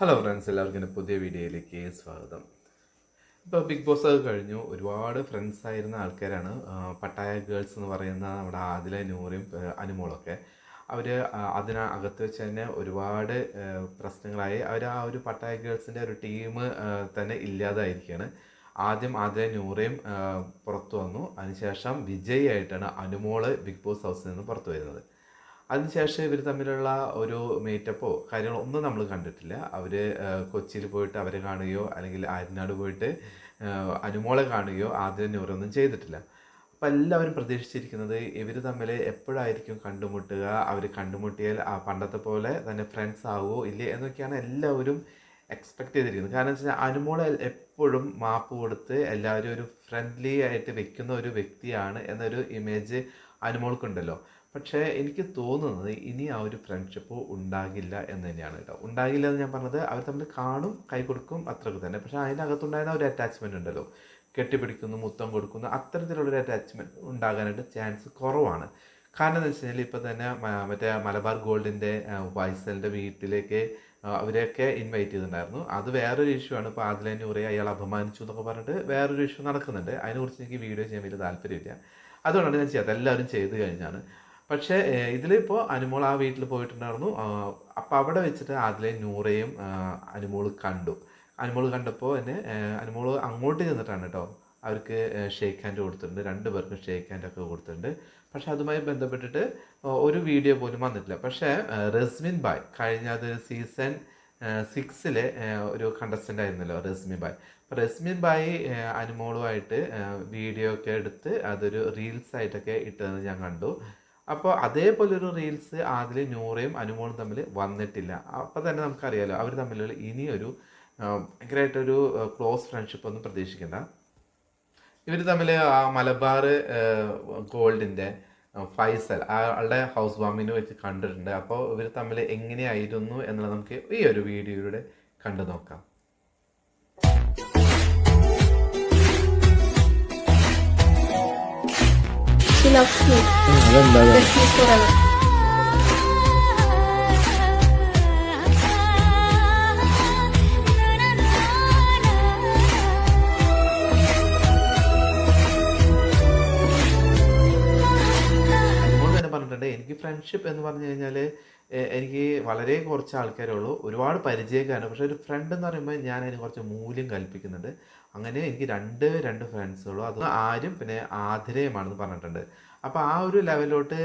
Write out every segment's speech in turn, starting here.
Hello friends എല്ലാവർക്കും എന്റെ പുതിയ വീഡിയോയിലേക്ക് സ്വാഗതം. ഇപ്പോൾ ബിഗ് ബോസ് ഒക്കെ കഴിഞ്ഞു. ഒരുപാട് ഫ്രണ്ട്സ് ആയിരുന്ന ആൾക്കാരാണ്. പട്ടായ ഗേൾസ് എന്ന് പറയുന്ന നമ്മുടെ ആദില നൂറിയും അനുമോളൊക്കെ. അവർ അതിനകത്ത് വെച്ച് തന്നെ ഒരുപാട് പ്രശ്നങ്ങളായി. അവർ ആ ഒരു പട്ടായ ഗേൾസിന്റെ ഒരു ടീം തന്നെ ഇല്ലാതായിരിക്കുകയാണ്. ആദ്യം ആദില നൂറിയും പുറത്തു വന്നു. അതിനുശേഷം വിജയ് ആയിട്ടാണ് അനുമോൾ ബിഗ് ബോസ് ഹൗസിൽ നിന്ന് പുറത്തു വരുന്നത്. അതിനുശേഷം ഇവർ തമ്മിലുള്ള ഒരു മീറ്റപ്പോ കാര്യങ്ങളോ ഒന്നും നമ്മൾ കണ്ടിട്ടില്ല. അവർ കൊച്ചിയിൽ പോയിട്ട് അവരെ കാണുകയോ അല്ലെങ്കിൽ ആര്യനാട് പോയിട്ട് അനുമോളെ കാണുകയോ ആദ്യം ഇവരൊന്നും ചെയ്തിട്ടില്ല. അപ്പം എല്ലാവരും പ്രതീക്ഷിച്ചിരിക്കുന്നത് ഇവർ തമ്മിൽ എപ്പോഴായിരിക്കും കണ്ടുമുട്ടുക? അവർ കണ്ടുമുട്ടിയാൽ ആ പണ്ടത്തെ പോലെ തന്നെ ഫ്രണ്ട്സ് ആവുമോ ഇല്ലേ എന്നൊക്കെയാണ് എല്ലാവരും എക്സ്പെക്ട് ചെയ്തിരിക്കുന്നത്. കാരണം വെച്ച് കഴിഞ്ഞാൽ അനുമോളെ എപ്പോഴും മാപ്പ് കൊടുത്ത് എല്ലാവരും ഒരു ഫ്രണ്ട്ലി ആയിട്ട് വെക്കുന്ന ഒരു വ്യക്തിയാണ് എന്നൊരു ഇമേജ് അനുമോൾക്കുണ്ടല്ലോ. പക്ഷേ എനിക്ക് തോന്നുന്നത് ഇനി ആ ഒരു ഫ്രണ്ട്ഷിപ്പ് ഉണ്ടാകില്ല എന്ന് തന്നെയാണ് കേട്ടോ. ഉണ്ടാകില്ല എന്ന് ഞാൻ പറഞ്ഞത് അവർ തമ്മിൽ കാണും കൈ കൊടുക്കും അത്രയ്ക്ക് തന്നെ. പക്ഷേ അതിനകത്തുണ്ടായിരുന്ന ഒരു അറ്റാച്ച്മെന്റ് ഉണ്ടല്ലോ. കെട്ടിപ്പിടിക്കുന്നു മുത്തം കൊടുക്കുന്നു അത്തരത്തിലുള്ളൊരു അറ്റാച്ച്മെന്റ് ഉണ്ടാകാനായിട്ട് ചാൻസ് കുറവാണ്. കാരണം എന്ന് വെച്ച് കഴിഞ്ഞാൽ ഇപ്പം തന്നെ മറ്റേ മലബാർ ഗോൾഡിന്റെ വൈസലിന്റെ വീട്ടിലേക്ക് അവരെയൊക്കെ ഇൻവൈറ്റ് ചെയ്തിട്ടുണ്ടായിരുന്നു. അത് വേറൊരു ഇഷ്യൂ ആണ്. ഇപ്പോൾ ആദില നൂറെ അയാൾ അപമാനിച്ചു എന്നൊക്കെ പറഞ്ഞിട്ട് വേറൊരു ഇഷ്യൂ നടക്കുന്നുണ്ട്. അതിനെക്കുറിച്ച് എനിക്ക് വീഡിയോ ചെയ്യാൻ വലിയ താല്പര്യമില്ല. അതുകൊണ്ടാണ് ഞാൻ ചെയ്യാത്തത്. എല്ലാവരും ചെയ്ത് കഴിഞ്ഞാണ്. പക്ഷേ ഇതിലിപ്പോൾ അനുമോൾ ആ വീട്ടിൽ പോയിട്ടുണ്ടായിരുന്നു. അപ്പോൾ അവിടെ വെച്ചിട്ട് അതിലെ നൂറയും അനുമോൾ കണ്ടു. അനുമോൾ കണ്ടപ്പോൾ തന്നെ അനുമോൾ അങ്ങോട്ട് ചെന്നിട്ടാണ് കേട്ടോ. അവർക്ക് ഷേക്ക് ഹാൻഡ് കൊടുത്തിട്ടുണ്ട്. രണ്ട് പേർക്കും ഷേക്ക് ഹാൻഡ് ഒക്കെ കൊടുത്തിട്ടുണ്ട്. പക്ഷേ അതുമായി ബന്ധപ്പെട്ടിട്ട് ഒരു വീഡിയോ പോലും വന്നിട്ടില്ല. പക്ഷേ റസ്മിൻ ബായ് കഴിഞ്ഞ അത് സീസൺ സിക്സിലെ ഒരു കണ്ടസ്റ്റന്റ് ആയിരുന്നല്ലോ റസ്മിൻ ബായ്. അപ്പോൾ റസ്മിൻ ബായ് അനുമോളുമായിട്ട് വീഡിയോ ഒക്കെ എടുത്ത് അതൊരു റീൽസ് ആയിട്ടൊക്കെ ഇട്ടതെന്ന് ഞാൻ കണ്ടു. അപ്പോൾ അതേപോലെ ഒരു റീൽസ് ആദിൽ നൂറയും അനുമോളും തമ്മിൽ വന്നിട്ടില്ല. അപ്പോൾ തന്നെ നമുക്കറിയാലോ അവർ തമ്മിലുള്ള ഇനിയൊരു ഭയങ്കരമായിട്ടൊരു ക്ലോസ് ഫ്രണ്ട്ഷിപ്പ് ഒന്നും പ്രതീക്ഷിക്കേണ്ട. ഇവർ തമ്മിൽ ആ മലബാർ ഗോൾഡിന്റെ ഫൈസൽ ആളുടെ ഹൗസ് വാമിനെ വെച്ച് കണ്ടിട്ടുണ്ട്. അപ്പോൾ ഇവർ തമ്മിൽ എങ്ങനെയായിരുന്നു എന്നുള്ളത് നമുക്ക് ഈ ഒരു വീഡിയോയിലൂടെ കണ്ടു നോക്കാം അതെന്താ Bless me forever. പറഞ്ഞിട്ടുണ്ട് എനിക്ക് ഫ്രണ്ട്ഷിപ്പ് എന്ന് പറഞ്ഞു കഴിഞ്ഞാൽ എനിക്ക് വളരെ കുറച്ച് ആൾക്കാരേ ഉള്ളൂ ഒരുപാട് പരിചയക്കാരാണ് പക്ഷെ ഒരു ഫ്രണ്ട് എന്ന് പറയുമ്പോൾ ഞാൻ അതിന് കുറച്ച് മൂല്യം കൽപ്പിക്കുന്നുണ്ട് അങ്ങനെ എനിക്ക് രണ്ട് രണ്ട് ഫ്രണ്ട്സുകളും അത് ആരും പിന്നെ ആതിരയുമാണെന്ന് പറഞ്ഞിട്ടുണ്ട്. അപ്പോൾ ആ ഒരു ലെവലിലോട്ട്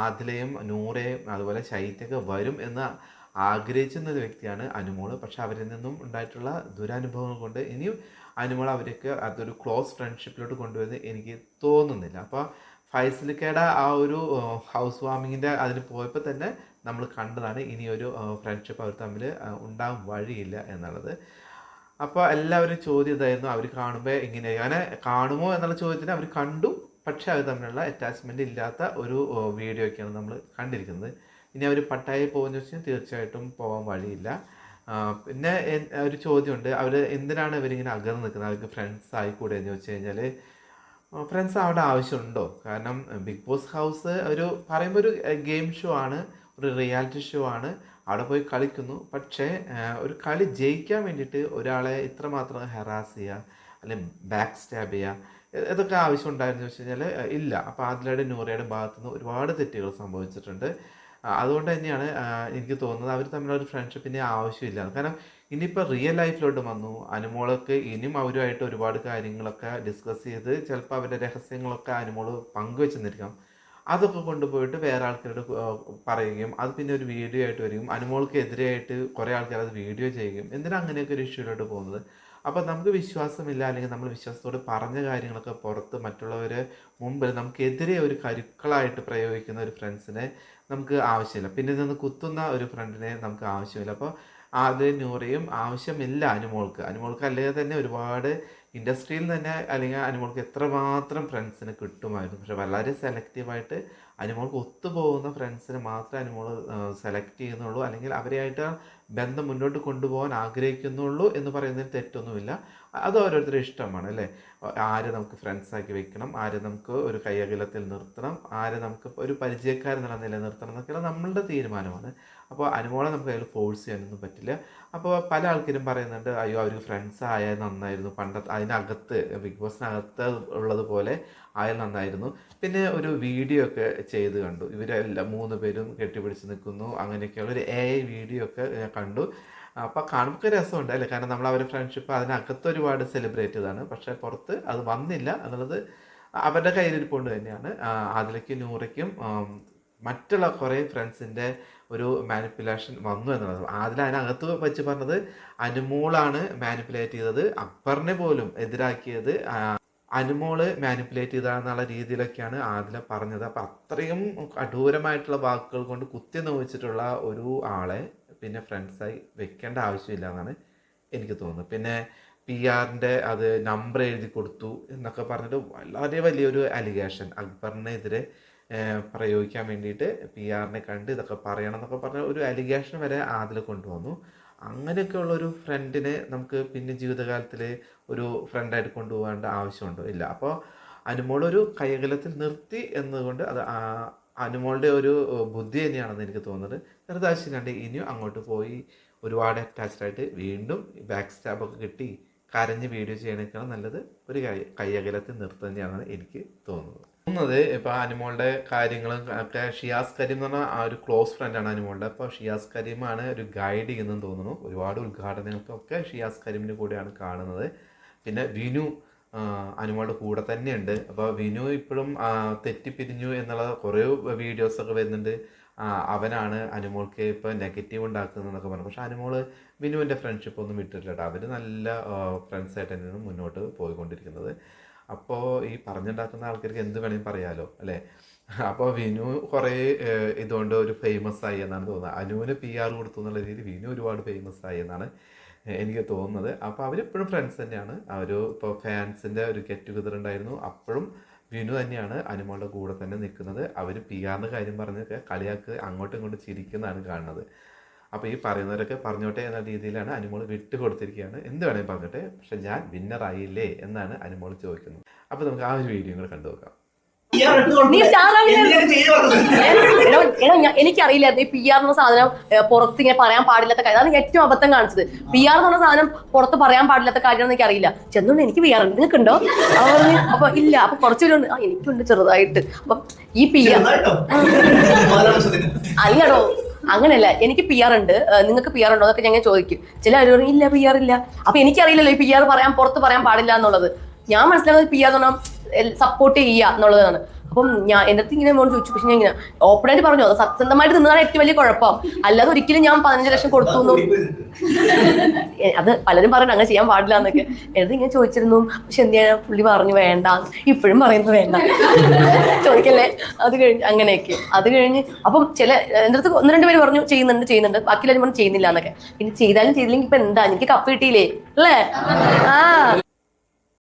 ആതിലയും നൂറയും അതുപോലെ ശൈത്യൊക്കെ വരും എന്ന് ആഗ്രഹിച്ചിരുന്ന ഒരു വ്യക്തിയാണ് അനുമോൾ. പക്ഷെ അവരിൽ നിന്നും ഉണ്ടായിട്ടുള്ള ദുരനുഭവങ്ങൾ കൊണ്ട് ഇനിയും അനുമോൾ അവർക്ക് അതൊരു ക്ലോസ് ഫ്രണ്ട്ഷിപ്പിലോട്ട് കൊണ്ടുവരുന്നത് എനിക്ക് തോന്നുന്നില്ല. അപ്പോൾ ഫൈസലിക്കയുടെ ആ ഒരു ഹൗസ് വാമിങ്ങിന്റെ അതിന് പോയപ്പോൾ തന്നെ നമ്മൾ കണ്ടതാണ് ഇനിയൊരു ഫ്രണ്ട്ഷിപ്പ് അവർ തമ്മിൽ ഉണ്ടാകാൻ വഴിയില്ല എന്നുള്ളത്. അപ്പോൾ എല്ലാവരും ചോദ്യം ഇതായിരുന്നു അവർ കാണുമ്പോൾ എങ്ങനെ അങ്ങനെ കാണുമോ എന്നുള്ള ചോദ്യത്തിന് അവർ കണ്ടു. പക്ഷേ അവർ തമ്മിലുള്ള അറ്റാച്ച്മെന്റ് ഇല്ലാത്ത ഒരു വീഡിയോ ഒക്കെയാണ് നമ്മൾ കണ്ടിരിക്കുന്നത്. ഇനി അവർ പട്ടായി പോകുന്ന വെച്ചാൽ തീർച്ചയായിട്ടും പോകാൻ വഴിയില്ല. പിന്നെ ഒരു ചോദ്യമുണ്ട്. അവർ എന്തിനാണ് ഇവരിങ്ങനെ അകന്ന് നിൽക്കുന്നത്? അവർക്ക് ഫ്രണ്ട്സ് ആയിക്കൂടെ എന്ന് വെച്ച് കഴിഞ്ഞാൽ ഫ്രണ്ട്സ് ആവേണ്ട ആവശ്യമുണ്ടോ? കാരണം ബിഗ് ബോസ് ഹൗസ് ഒരു പറയുമ്പോൾ ഒരു ഗെയിം ഷോ ആണ് ഒരു റിയാലിറ്റി ഷോ ആണ്. അവിടെ പോയി കളിക്കുന്നു. പക്ഷേ ഒരു കളി ജയിക്കാൻ വേണ്ടിയിട്ട് ഒരാളെ ഇത്രമാത്രം ഹെറാസ് ചെയ്യുക അല്ലെങ്കിൽ ബാക്ക് സ്റ്റാബ് ചെയ്യുക ഇതൊക്കെ ആവശ്യം ഉണ്ടായിരുന്നു. വെച്ച് കഴിഞ്ഞാൽ ഇല്ല. അപ്പോൾ ആദിലയുടെ നൂറയുടെ ഭാഗത്തുനിന്ന് ഒരുപാട് തെറ്റുകൾ സംഭവിച്ചിട്ടുണ്ട്. അതുകൊണ്ട് തന്നെയാണ് എനിക്ക് തോന്നുന്നത് അവർ തമ്മിലുള്ള ഒരു ഫ്രണ്ട്ഷിപ്പിന്റെ ആവശ്യമില്ല. കാരണം ഇനിയിപ്പോൾ റിയൽ ലൈഫിലോട്ട് വന്നു. അനുമോളൊക്കെ ഇനിയും അവരുമായിട്ട് ഒരുപാട് കാര്യങ്ങളൊക്കെ ഡിസ്കസ് ചെയ്ത് ചിലപ്പോൾ അവരുടെ രഹസ്യങ്ങളൊക്കെ അനുമോൾ പങ്കുവെച്ചെന്നിരിക്കാം അതൊക്കെ കൊണ്ടുപോയിട്ട് വേറെ ആൾക്കാരോട് പറയുകയും അത് പിന്നെ ഒരു വീഡിയോ ആയിട്ട് വരികയും അനുമോൾക്ക് എതിരെയായിട്ട് കുറേ ആൾക്കാർ അത് വീഡിയോ ചെയ്യുകയും എന്തിനാണ് അങ്ങനെയൊക്കെ ഒരു ഇഷ്യൂയിലോട്ട് പോകുന്നത്? അപ്പോൾ നമുക്ക് വിശ്വാസമില്ല അല്ലെങ്കിൽ നമ്മൾ വിശ്വാസത്തോട് പറഞ്ഞ കാര്യങ്ങളൊക്കെ പുറത്ത് മറ്റുള്ളവരെ മുമ്പിൽ നമുക്കെതിരെ ഒരു കരുക്കളായിട്ട് പ്രയോഗിക്കുന്ന ഒരു ഫ്രണ്ട്സിനെ നമുക്ക് ആവശ്യമില്ല. പിന്നെ നിന്ന് കുത്തുന്ന ഒരു ഫ്രണ്ടിനെ നമുക്ക് ആവശ്യമില്ല. അപ്പോൾ ആദ്യം നൂറയും ആവശ്യമില്ല അനുമോൾക്ക്. അനുമോൾക്ക് അല്ലെങ്കിൽ തന്നെ ഒരുപാട് ഇൻഡസ്ട്രിയിൽ തന്നെ അല്ലെങ്കിൽ അനുമോൾക്ക് എത്രമാത്രം ഫ്രണ്ട്സിന് കിട്ടുമായിരുന്നു. പക്ഷെ വളരെ സെലക്റ്റീവായിട്ട് അനുമോൾക്ക് ഒത്തുപോകുന്ന ഫ്രണ്ട്സിനെ മാത്രമേ അനുമോൾ സെലക്ട് ചെയ്യുന്നുള്ളൂ. അല്ലെങ്കിൽ അവരെയായിട്ട് ബന്ധം മുന്നോട്ട് കൊണ്ടുപോകാൻ ആഗ്രഹിക്കുന്നുള്ളൂ എന്ന് പറയുന്നതിൽ തെറ്റൊന്നുമില്ല. അത് ഓരോരുത്തരുടെ ഇഷ്ടമാണ് അല്ലേ? ആരെ നമുക്ക് ഫ്രണ്ട്സാക്കി വെക്കണം ആരെ നമുക്ക് ഒരു കൈയകലത്തിൽ നിർത്തണം ആരെ നമുക്ക് ഒരു പരിചയക്കാരെന്നുള്ള നില നിർത്തണം എന്നൊക്കെയുള്ള നമ്മളുടെ തീരുമാനമാണ്. അപ്പോൾ അനുമോളെ നമുക്ക് അതിൽ ഫോഴ്സ് ചെയ്യാനൊന്നും പറ്റില്ല. അപ്പോൾ പല ആൾക്കാരും പറയുന്നുണ്ട് അയ്യോ അവർ ഫ്രണ്ട്സ് ആയാൽ നന്നായിരുന്നു. പണ്ടത്തെ അതിനകത്ത് ബിഗ് ബോസിനകത്ത് ഉള്ളതുപോലെ ആയാൽ നന്നായിരുന്നു. പിന്നെ ഒരു വീഡിയോ ഒക്കെ ചെയ്ത് കണ്ടു. ഇവരെല്ലാം മൂന്ന് പേരും കെട്ടിപ്പിടിച്ച് നിൽക്കുന്നു. അങ്ങനെയൊക്കെയുള്ള ഒരു എ ഐ വീഡിയോ ഒക്കെ ഞാൻ കണ്ടു. അപ്പോൾ കാണുമ്പോൾ രസമുണ്ട് അല്ലേ? കാരണം നമ്മൾ അവരുടെ ഫ്രണ്ട്ഷിപ്പ് അതിനകത്ത് ഒരുപാട് സെലിബ്രേറ്റ് ചെയ്തതാണ്. പക്ഷേ പുറത്ത് അത് വന്നില്ല എന്നുള്ളത് അവരുടെ കയ്യിലിരിപ്പുണ്ട് തന്നെയാണ്. അതിലേക്ക് നൂറയ്ക്കും മറ്റുള്ള കുറേ ഫ്രണ്ട്സിന്റെ ഒരു മാനിപ്പുലേഷൻ വന്നു എന്നുള്ളത്. അതിൽ അതിനകത്ത് വെച്ച് പറഞ്ഞത് അനുമോളാണ് മാനിപ്പുലേറ്റ് ചെയ്തത്. അക്ബറിനെ പോലും എതിരാക്കിയത് അനുമോൾ മാനിപ്പുലേറ്റ് ചെയ്താന്നുള്ള രീതിയിലൊക്കെയാണ് ആദില പറഞ്ഞത്. അപ്പം അത്രയും അടൂരമായിട്ടുള്ള വാക്കുകൾ കൊണ്ട് കുത്തി നോവിച്ചിട്ടുള്ള ഒരു ആളെ പിന്നെ ഫ്രണ്ട്സായി വെക്കേണ്ട ആവശ്യമില്ല എന്നാണ് എനിക്ക് തോന്നുന്നത്. പിന്നെ പി ആറിന്റെ അത് നമ്പർ എഴുതി കൊടുത്തു എന്നൊക്കെ പറഞ്ഞിട്ട് വളരെ വലിയൊരു അലിഗേഷൻ അക്ബറിനെതിരെ പ്രയോഗിക്കാൻ വേണ്ടിയിട്ട് പി ആറിനെ കണ്ട് ഇതൊക്കെ പറയണം എന്നൊക്കെ പറഞ്ഞ ഒരു അലിഗേഷൻ വരെ അതിൽ കൊണ്ടുവന്നു. അങ്ങനെയൊക്കെയുള്ള ഒരു ഫ്രണ്ടിനെ നമുക്ക് പിന്നെ ജീവിതകാലത്തിൽ ഒരു ഫ്രണ്ടായിട്ട് കൊണ്ടുപോകേണ്ട ആവശ്യമുണ്ടോ? ഇല്ല. അപ്പോൾ അനുമോളൊരു കൈകലത്തിൽ നിർത്തി എന്നതുകൊണ്ട് അത് അനുമോളുടെ ഒരു ബുദ്ധി തന്നെയാണെന്ന് എനിക്ക് തോന്നുന്നത്. നിർദ്ദേശം കണ്ട് ഇനിയും അങ്ങോട്ട് പോയി ഒരുപാട് അറ്റാച്ച്ഡ് ആയിട്ട് വീണ്ടും ബാക്ക് സ്റ്റാബൊക്കെ കിട്ടി കരഞ്ഞ് വീഡിയോ ചെയ്യണേക്കാൾ നല്ലത് ഒരു കൈ കൈയകലത്തിൽ നിർത്തുക തന്നെയാണെന്ന് എനിക്ക് തോന്നുന്നത് തോന്നുന്നത് ഇപ്പൊ അനിമോളുടെ കാര്യങ്ങളും ഒക്കെ ഷിയാസ് കരീം എന്ന് പറഞ്ഞാൽ ആ ഒരു ക്ലോസ് ഫ്രണ്ട് ആണ് അനുമോളുടെ അപ്പോൾ ഷിയാസ് കരീമാണ് ഒരു ഗൈഡ് ചെയ്യുന്നതെന്ന് തോന്നുന്നു. ഒരുപാട് ഉദ്ഘാടനങ്ങൾക്കൊക്കെ ഷിയാസ് കരീമിന്റെ കൂടെയാണ് കാണുന്നത്. പിന്നെ വിനു അനിമോളുടെ കൂടെ തന്നെയുണ്ട്. അപ്പോൾ വിനു ഇപ്പോഴും തെറ്റി തെറ്റിപ്പിരിഞ്ഞു എന്നുള്ള കുറേ വീഡിയോസൊക്കെ വരുന്നുണ്ട്. അവനാണ് അനുമോൾക്ക് ഇപ്പോൾ നെഗറ്റീവ് ഉണ്ടാക്കുന്നതെന്നൊക്കെ പറഞ്ഞു. പക്ഷെ അനുമോൾ വിനുവിന്റെ ഫ്രണ്ട്ഷിപ്പ് ഒന്നും വിട്ടിട്ടില്ല അവർ നല്ല ഫ്രണ്ട്സായിട്ട് തന്നെയാണ് മുന്നോട്ട് പോയിക്കൊണ്ടിരിക്കുന്നത്. അപ്പോൾ ഈ പറഞ്ഞുണ്ടാക്കുന്ന ആൾക്കാർക്ക് എന്ത് വേണമെങ്കിൽ പറയാലോ അല്ലേ? അപ്പോൾ വിനു കുറേ ഇതുകൊണ്ട് ഒരു ഫേമസ് ആയി എന്നാണ് തോന്നുന്നത്. അനുവിന് പി ആർ കൊടുത്തു എന്നുള്ള രീതിയിൽ വിനു ഒരുപാട് ഫേമസ് ആയി എന്നാണ് എനിക്ക് തോന്നുന്നത്. അപ്പോൾ അവരെപ്പോഴും ഫ്രണ്ട്സ് തന്നെയാണ്. അവർ ഇപ്പോൾ ഫാൻസിന്റെ ഒരു ഗെറ്റ് ടുഗദർ ഉണ്ടായിരുന്നു. അപ്പോഴും വിനു തന്നെയാണ് അനുമോളുടെ കൂടെ തന്നെ നിൽക്കുന്നത്. അവർ പി ആറിന്റെ കാര്യം പറഞ്ഞൊക്കെ കളിയാക്ക് അങ്ങോട്ടും ഇങ്ങോട്ടും ചിരിക്കുന്നതാണ് കാണുന്നത്. അപ്പോൾ ഈ പറയുന്നവരൊക്കെ പറഞ്ഞോട്ടെ എന്ന രീതിയിലാണ് അനുമോൾ വിട്ടു കൊടുത്തിരിക്കുകയാണ് എന്ത് വേണമെങ്കിൽ പറഞ്ഞോട്ടെ. പക്ഷെ ഞാൻ വിന്നർ ആയില്ലേ എന്നാണ് അനുമോൾ ചോദിക്കുന്നത്. അപ്പോൾ നമുക്ക് ആ ഒരു വീഡിയോ കൂടെ കണ്ടു നോക്കാം. എനിക്കറിയില്ലായിരുന്നു ഈ പി ആർ എന്ന സാധനം പുറത്ത് ഇങ്ങനെ പറയാൻ പാടില്ലാത്ത കാര്യം. അതാണ് ഏറ്റവും അബദ്ധം കാണിച്ചത്. പി ആർ എന്ന് പറഞ്ഞ സാധനം പുറത്ത് പറയാൻ പാടില്ലാത്ത കാര്യമാണെന്ന് എനിക്ക് അറിയില്ല ചെന്നുകൊണ്ട് എനിക്ക് പി ആർ ഉണ്ട്. നിങ്ങൾക്ക് ഉണ്ടോ അപ്പൊ പറഞ്ഞു അപ്പൊ ഇല്ല അപ്പൊ കുറച്ചുപേരുണ്ട് ആ എനിക്കുണ്ട് ചെറുതായിട്ട്. അപ്പൊ ഈ പി ആർ അല്ലടോ. അങ്ങനെയല്ല എനിക്ക് പി ആർ ഉണ്ട്. നിങ്ങൾക്ക് പി ആർ ഉണ്ടോ എന്നൊക്കെ ഞങ്ങൾ ചോദിക്കും. ചില പറയും ഇല്ല പി ആർ ഇല്ല. അപ്പൊ എനിക്കറിയില്ലല്ലോ ഈ പി ആർ പറയാൻ പുറത്ത് പറയാൻ പാടില്ല എന്നുള്ളത്. ഞാൻ മനസ്സിലാക്കുന്നത് പി ആർ എന്ന് പറഞ്ഞാൽ സപ്പോർട്ട് ചെയ്യുക എന്നുള്ളതാണ്. അപ്പം ഞാൻ എന്നിട്ട് അടുത്ത് ഇങ്ങനെ മോൻ ചോദിച്ചു. പക്ഷെ ഞാൻ ഇങ്ങനെ ഓപ്പണായിട്ട് പറഞ്ഞു. അത് സത്യസന്ധമായിട്ട് നിന്നതാണ് ഏറ്റവും വലിയ കുഴപ്പം. അല്ലാതെ ഒരിക്കലും ഞാൻ പതിനഞ്ച് ലക്ഷം കൊടുത്തു അത് പലരും പറയുന്നത് അങ്ങനെ ചെയ്യാൻ പാടില്ല എന്നൊക്കെ. എടുത്ത് ഇങ്ങനെ ചോദിച്ചിരുന്നു. പക്ഷെ എന്ത് ചെയ്യാൻ പുള്ളി പറഞ്ഞു വേണ്ട. ഇപ്പോഴും പറയുന്നത് വേണ്ട. ചോദിക്കല്ലേ? അത് കഴിഞ്ഞ് അങ്ങനെയൊക്കെ. അത് കഴിഞ്ഞ് അപ്പം ചില എന്റെ അടുത്ത് ഒന്ന് രണ്ട് പേര് പറഞ്ഞു ചെയ്യുന്നുണ്ട് ചെയ്യുന്നുണ്ട്. ബാക്കി എല്ലാവരും പറഞ്ഞു ചെയ്യുന്നില്ല എന്നൊക്കെ. പിന്നെ ചെയ്താലും ചെയ്തില്ലെങ്കിൽ ഇപ്പൊ എന്താ? എനിക്ക് കപ്പ് കിട്ടിയില്ലേ? അല്ലേ? ആ.